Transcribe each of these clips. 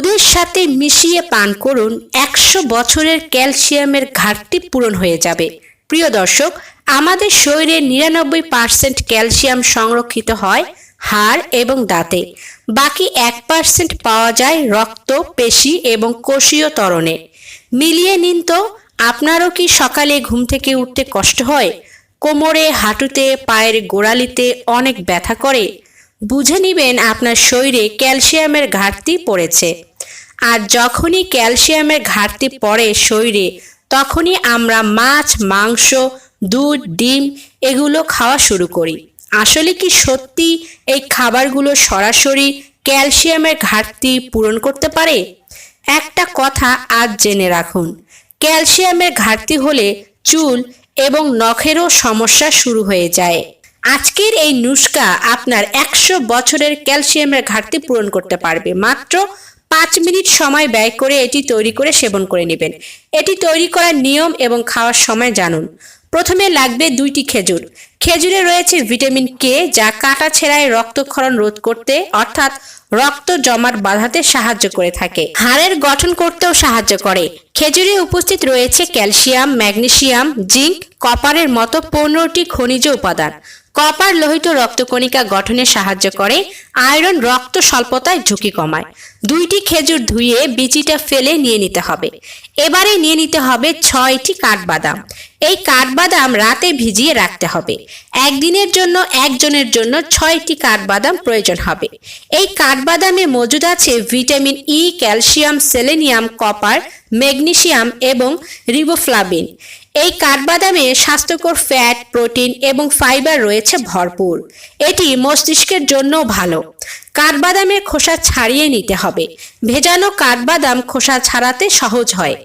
দুধের সাথে মিশিয়ে পান করুন একশো বছরের ক্যালসিয়ামের ঘাটতি পূরণ হয়ে যাবে। প্রিয় দর্শক, আমাদের শরীরে নিরানব্বই পার্সেন্ট ক্যালসিয়াম সংরক্ষিত হয় হাড় এবং দাঁতে। বাকি এক পার্সেন্ট পাওয়া যায় রক্ত, পেশি এবং কোষীয় ত্বরণে। মিলিয়ে নিন তো, আপনারও কি সকালে ঘুম থেকে উঠতে কষ্ট হয়? কোমরে, হাঁটুতে, পায়ের গোড়ালিতে অনেক ব্যথা করে। বুঝে নিবেন আপনার শরীরে ক্যালসিয়ামের ঘাটতি পড়েছে। আর যখনই ক্যালসিয়ামের ঘাটতি পড়ে শরীরে, তখনই আমরা মাছ, মাংস, দুধ, ডিম এগুলো খাওয়া শুরু করি। আসলে কি সত্যি এই খাবারগুলো সরাসরি ক্যালসিয়ামের ঘাটতি পূরণ করতে পারে? একটা কথা আজ জেনে রাখুন, ক্যালসিয়ামের ঘাটতি হলে চুল এবং নখেরও সমস্যা শুরু হয়ে যায়। আজকের এই নুস্কা আপনার একশো বছরের ক্যালসিয়ামের ঘাটতি পূরণ করতে পারবে। মাত্র পাঁচ মিনিট সময় ব্যয় করে এটি তৈরি করে সেবন করে নেবেন। এটি তৈরি করার নিয়ম এবং খাওয়ার সময় জানুন। প্রথমে লাগবে দুইটি খেজুর। খেজুরে রয়েছে ভিটামিন কে যা কাটা ছেঁড়ায় রক্তক্ষরণ রোধ করতে, অর্থাৎ রক্ত জমাট বাঁধাতে সাহায্য করে থাকে। হাড়ের গঠন করতেও সাহায্য করে। খেজুরে উপস্থিত রয়েছে ক্যালসিয়াম, ম্যাগনেসিয়াম, জিঙ্ক, কপারের মতো পনেরোটি খনিজ উপাদান। কপার লোহিত রক্তকণিকা গঠনে সাহায্য করে, আয়রন রক্ত স্বল্পতায় ঝুঁকি কমায়। দুইটি খেজুর ধুয়ে বিচিটা ফেলে নিয়ে নিতে হবে। এবারে নিয়ে নিতে হবে ছয়টি কাঠবাদাম। এই কাঠবাদাম রাতে ভিজিয়ে রাখতে হবে। একদিনের জন্য, একজনের জন্য ছয়টি কাঠবাদাম প্রয়োজন হবে। এই কাঠবাদামে মজুদ আছে vitamin E calcium, selenium, copper, magnesium এবং রিবোফ্লাভিন। এই কাঠবাদামে স্বাস্থ্যকর ফ্যাট, প্রোটিন এবং ফাইবার রয়েছে ভরপুর। এটি মস্তিষ্কের জন্য ভালো। কাঠবাদামের খোসা ছাড়িয়ে নিতে হবে। ভেজানো কাঠবাদাম খোসা ছাড়াতে সহজ হয়।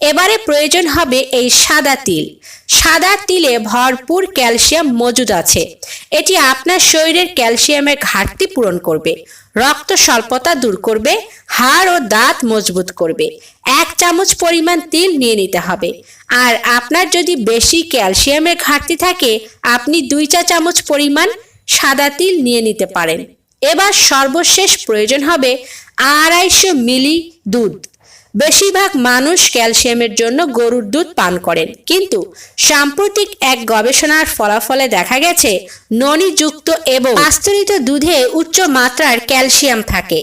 এবারে প্রয়োজন হবে এই সাদা তিল। সাদা তিলে ভরপুর ক্যালসিয়াম মজুদ আছে। এটি আপনার শরীরের ক্যালসিয়ামের ঘাটতি পূরণ করবে। রক্ত স্বল্পতা দূর করবে, হাড় ও দাঁত মজবুত করবে। এক চামচ পরিমাণ তিল নিয়ে নিতে হবে। আর আপনার যদি বেশি ক্যালসিয়ামের ঘাটতি থাকে, আপনি দুই চা চামচ পরিমাণ সাদা তিল নিয়ে নিতে পারেন। এবার সর্বশেষ প্রয়োজন হবে আড়াইশো মিলি দুধ। বেশিরভাগ মানুষ ক্যালসিয়ামের জন্য গরুর দুধ পান করেন। কিন্তু সাম্প্রতিক এক গবেষণার ফলাফলে দেখা গেছে, ননিযুক্ত এবং পাস্তুরিত দুধে উচ্চ মাত্রার ক্যালসিয়াম থাকে।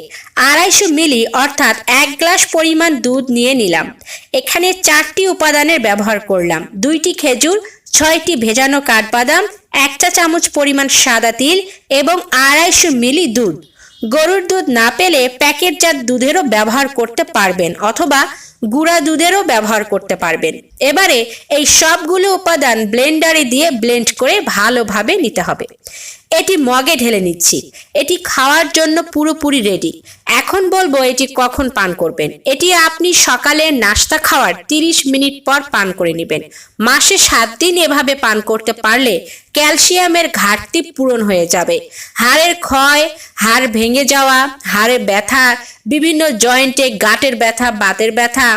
আড়াইশো মিলি অর্থাৎ এক গ্লাস পরিমাণ দুধ নিয়ে নিলাম। এখানে চারটি উপাদানের ব্যবহার করলাম। দুইটি খেজুর, ছয়টি ভেজানো কাঠবাদাম এক চা চামচ পরিমাণ সাদা তিল এবং আড়াইশো মিলি দুধ। গরুর দুধ না পেলে প্যাকেটজাত দুধেরও ব্যবহার করতে পারবেন অথবা গুঁড়া দুধেরও ব্যবহার করতে পারবেন। এবারে এই সবগুলো উপাদান ব্লেন্ডারে দিয়ে ব্লেন্ড করে ভালোভাবে নিতে হবে। এটি মগে ঢেলে নিচ্ছি। এটি খাওয়ার জন্য পুরোপুরি রেডি এখন বলব এটি কখন পান করবেন। এটি আপনি সকালে নাস্তা খাওয়ার তিরিশ মিনিট পর পান করে নেবেন। মাসে সাত দিন এভাবে পান করতে পারলে ক্যালসিয়ামের ঘাটতি পূরণ হয়ে যাবে। হাড়ের ক্ষয়, হাড় ভেঙে যাওয়া, হাড়ে ব্যথা, বিভিন্ন জয়েন্টে গাঁটের ব্যথা, বাতের ব্যথা,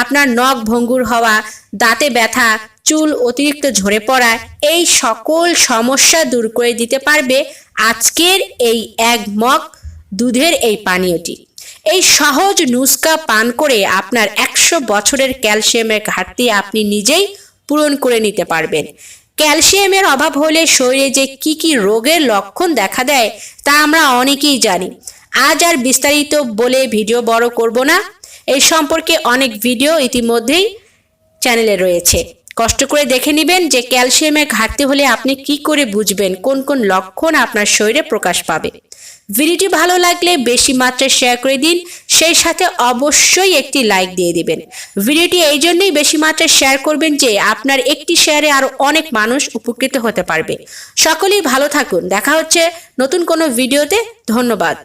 আপনার নখ ভঙ্গুর হওয়া, দাঁতে ব্যথা চুল অতিরিক্ত ঝরে পড়া এই সকল সমস্যা দূর করে দিতে পারবে আজকের এই এক মগ দুধের এই পানীয়টি। এই সহজ নুস্কা পান করে আপনার একশো বছরের ক্যালসিয়ামের ঘাটতি আপনি নিজেই পূরণ করে নিতে পারবেন। ক্যালসিয়ামের অভাব হলে শরীরে যে কি কি রোগের লক্ষণ দেখা দেয় তা আমরা অনেকেই জানি। আজ আর বিস্তারিত বলে ভিডিও বড় করব না। এই সম্পর্কে অনেক ভিডিও ইতিমধ্যেই চ্যানেলে রয়েছে। কষ্ট করে দেখে নেবেন যে ক্যালসিয়ামের ঘাটতি হলে আপনি কি করে বুঝবেন, কোন কোন লক্ষণ আপনার শরীরে প্রকাশ পাবে। ভিডিওটি ভালো লাগলে বেশি মাত্রায় শেয়ার করে দিন, সেই সাথে অবশ্যই একটি লাইক দিয়ে দিবেন। ভিডিওটি এই জন্যই বেশি মাত্রায় শেয়ার করবেন যে আপনার একটি শেয়ারে আরও অনেক মানুষ উপকৃত হতে পারবে। সকলেই ভালো থাকুন, দেখা হচ্ছে নতুন কোনো ভিডিওতে, ধন্যবাদ।